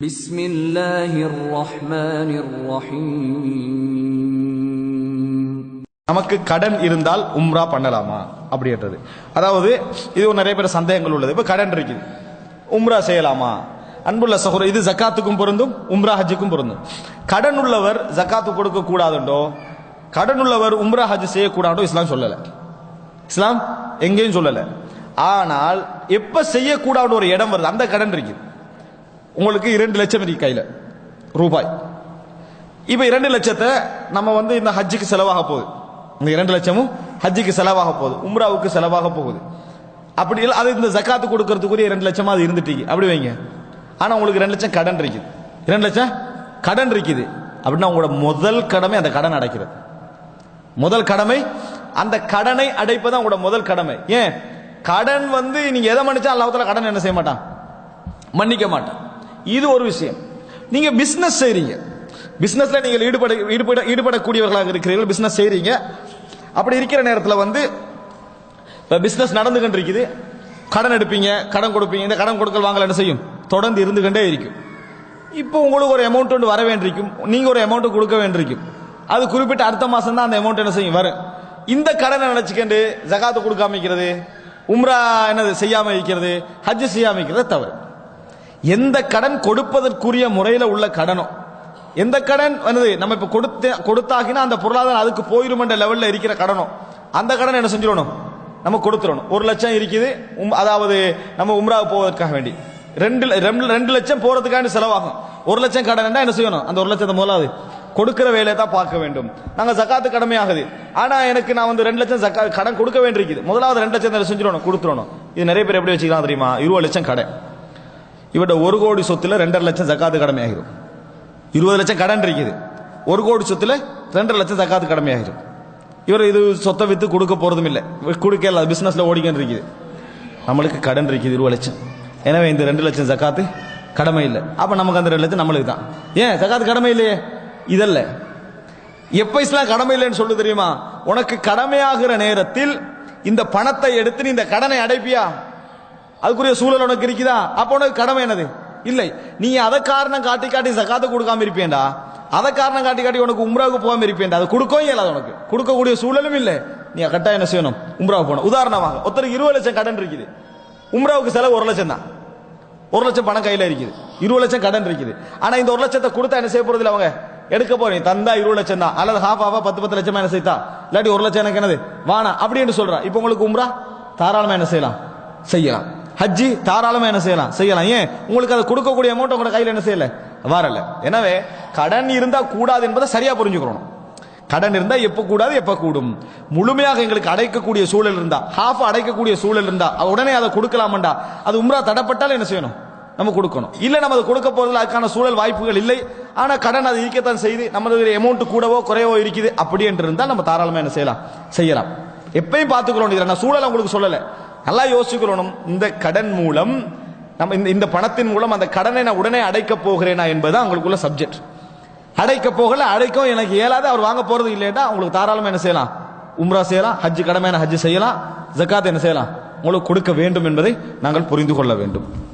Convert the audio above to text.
بسم الله الرحمن الرحيم நமக்கு கடன் இருந்தால் உம்ரா பண்ணலாமா அப்படின்றது அதாவது இது ஒரு நிறைய பேர் சந்தேகங்கள் உள்ளது இப்ப கடன் இருக்குது உம்ரா செய்யலாமா அன்புள்ள சகோதரர் இது ஜக்காத்துக்கும் பொருந்தும் உம்ரா ஹஜ்ஜுக்கும் பொருந்தும் கடன் உள்ளவர் ஜக்காத்து கொடுக்க கூடாதுண்டோ கடன் உள்ளவர் உம்ரா ஹஜ் செய்யக்கூடாதோ இஸ்லாம் சொல்லல இஸ்லாம் எங்கேயும் சொல்லல ஆனால் எப்ப செய்யக்கூடாத ஒரு இடம் வருது அந்த கடன் இருக்குது உங்களுக்கு இரண்டு லட்சம் இருக்கு கையில். ரூபாய். இப்போ இரண்டு லட்சத்தை நம்ம வந்து இந்த ஹஜ்ஜுக்கு செலவாக போகுது. இந்த இரண்டு லட்சமும் ஹஜ்ஜுக்கு செலவாக போகுது. உம்ராவுக்கு செலவாக போகுது. அப்படி இல்லை அது இந்த ஜக்காத்து கொடுக்கறதுக்குரிய இரண்டு லட்சமாக அது இருந்துட்டீங்க. அப்படி வைங்க. ஆனால் உங்களுக்கு ரெண்டு லட்சம் கடன் இருக்குது. இரண்டு லட்சம் கடன் இருக்குது. அப்படின்னா உங்களோட முதல் கடமை அந்த கடன் அடைக்கிறது. முதல் கடமை அந்த கடனை அடைப்பதான் உங்களோட முதல் கடமை. ஏன்? கடன் வந்து நீங்க எதை மன்னிச்சா அல்லாஹ்தால கடன் என்ன செய்ய மாட்டான்? மன்னிக்க மாட்டான். இது ஒரு விஷயம். நீங்க பிசினஸ் செய்றீங்க. பிசினஸ்ல நீங்கள் ஈடுபட ஈடுபட ஈடுபடக்கூடியவர்களாக இருக்கிறீர்கள் பிசினஸ் செய்றீங்க. அப்படி இருக்கிற நேரத்தில் வந்து பிசினஸ் நடந்து கொண்டு இருக்குது கடன் எடுப்பீங்க கடன் கொடுப்பீங்க. இந்த கடன் கொடுக்கல் வாங்கல என்ன செய்யும்? தொடர்ந்து இருந்து கொண்டே இருக்கும். இப்போ உங்களுக்கு ஒரு அமௌண்ட் ஒன்று வர வேண்டியிருக்கும். நீங்கள் ஒரு அமௌண்ட்டு கொடுக்க வேண்டியிருக்கும். அது குறிப்பிட்ட அடுத்த மாதம் தான் அந்த அமௌண்ட் என்ன செய்யும்? வரும். இந்த கடனை நினச்சிக்கண்டு ஜகாத்து கொடுக்காம இருக்கிறது உம்ரா என்னது செய்யாமல் இருக்கிறது ஹஜ் செய்யாமல் இருக்கிறது தவறு. எந்த கடன் கொடுப்பதற்குரிய முறையில் உள்ள கடனோ எந்த கடன் வந்தது நம்ம இப்போ கொடுத்த கொடுத்தாகினா அந்த பொருளாதாரம் அதுக்கு போயிருமன்ற லெவலில் இருக்கிற கடனோ அந்த கடன் என்ன செஞ்சிடணும்? நம்ம கொடுத்துடணும். ஒரு லட்சம் இருக்குது உம், அதாவது நம்ம உம்ரா போவதற்காக வேண்டி. ரெண்டு ரெண்டு ரெண்டு லட்சம் போறதுக்காண்டி செலவாகும். ஒரு லட்சம் கடன் என்ன செய்யணும்? அந்த ஒரு லட்சத்தை முதலாவது கொடுக்கிற வேலையை தான் பார்க்க வேண்டும். நாங்கள் சக்காத்து கடமையாகுது. ஆனால் எனக்கு நான் வந்து ரெண்டு லட்சம் சக்கா கடன் கொடுக்க வேண்டியிருக்குது. முதலாவது ரெண்டு லட்சம் செஞ்சிடணும்? கொடுத்துடணும். இது நிறைய பேர் எப்படி வச்சுக்கலாம் தெரியுமா? இருபது லட்சம் கடன். இவட ஒரு கோடி சொத்துல ரெண்டரை லட்சம் ஜக்காத்து கடமையாகிடும் இருபது லட்சம் கடன் இருக்குது. ஒரு கோடி சொத்துல ரெண்டரை லட்சம் ஜக்காத்து கடமையாகிரும். இவர் இது சொத்தை வித்து கொடுக்க போறதும் இல்லை கொடுக்கல பிசினஸ்ல ஓடிக்கிட்டு இருக்குது நம்மளுக்கு கடன் இருக்குது இருபது லட்சம். எனவே இந்த ரெண்டு லட்சம் ஜக்காத்து கடமை இல்லை. அப்ப நமக்கு அந்த ரெண்டு லட்சம் நம்மளுக்கு தான். ஏன்? ஜக்காத்து கடமை இல்லையே? இதல்ல. எப்போ இஸ்லாம் கடமை இல்லைன்னு சொல்லு தெரியுமா? உனக்கு கடமையாகிற நேரத்தில் இந்த பணத்தை எடுத்து நீ இந்த கடனை அடைப்பியா? அதுக்குரிய சூழல் உனக்கு இருக்குதா? அப்போ உனக்கு கடமை என்னது? இல்லை. நீ அதை காரணம் காட்டி காட்டி சக்காத்து கொடுக்காம இருப்பேன்டா. அதை காரணம் காட்டி காட்டி உனக்கு உம்ராவுக்கு போகாம இருப்பேன்டா. அது கொடுக்கவும் இயலாது உனக்கு. கொடுக்கக்கூடிய சூழலும் இல்லை. நீ கட்டாயம் என்ன செய்யணும்? உம்ராவுக்கு போகணும். உதாரணமாக ஒருத்தருக்கு இருபது லட்சம் கடன் இருக்குது. உம்ராவுக்கு செலவு ஒரு லட்சம் தான். ஒரு லட்சம் பணம் கையில் இருக்குது. இருபது லட்சம் கடன் இருக்குது. ஆனால் இந்த ஒரு லட்சத்தை கொடுத்தா என்ன செய்ய போறது இல்லை அவங்க? எடுக்க போறேன் தந்தா இருபது லட்சம் தான். அல்லது ஹாஃப் ஹாஃபா பத்து பத்து லட்சமா என்ன செய்தா? இல்லாட்டி ஒரு லட்சம் எனக்கு என்னது? வானா அப்படின்னு சொல்றான் இப்போ உங்களுக்கு உம்ரா? தாராளமா என்ன செய்யலாம்? செய்யலாம். ஹஜ்ஜி தாராளமாக என்ன செய்யலாம்? செய்யலாம். ஏன்? உங்களுக்கு அதை கொடுக்கக்கூடிய அமௌண்ட் உங்களோட கையில் என்ன செய்யலை? வரல. எனவே கடன் இருந்தால் கூடாது என்பதை சரியாக புரிஞ்சுக்கணும். கடன் இருந்தால் எப்போ கூடாது எப்போ கூடும். முழுமையாக எங்களுக்கு அடைக்கக்கூடிய சூழல் இருந்தால் ஹாஃப் அடைக்கக்கூடிய சூழல் இருந்தால் உடனே அதை கொடுக்கலாமண்டா. அது உம்ரா தடப்பட்டால் என்ன செய்யணும்? நம்ம கொடுக்கணும். இல்லை நம்ம அதை கொடுக்க போகிறதுல அதுக்கான சூழல் வாய்ப்புகள் இல்லை. ஆனால் கடன் அது இருக்கத்தான் செய்து நம்மளுடைய அமௌண்ட் கூடவோ குறையவோ இருக்குது. அப்படி என்று இருந்தால் நம்ம தாராளமாக என்ன செய்யலாம்? செய்யலாம். எப்பயும் பார்த்துக்கிறோம். இதில் நான் சூழல் உங்களுக்கு சொல்லலை. நல்லா யோசிக்கணும். இந்த கடன் மூலம் நம்ம இந்த இந்த பணத்தின் மூலம் அந்த கடனை நான் உடனே அடைக்க போகிறேனா என்பது அவங்களுக்குள்ள சப்ஜெக்ட் அடைக்க போகல அடைக்கும் எனக்கு இயலாது அவர் வாங்க போறது இல்லையா அவங்களுக்கு தாராளமாக என்ன செய்யலாம்? உம்ரா செய்யலாம் ஹஜ் கடமையான ஹஜ் செய்யலாம் ஜக்காத் என்ன செய்யலாம்? உங்களுக்கு கொடுக்க வேண்டும் என்பதை நாங்கள் புரிந்து கொள்ள வேண்டும்.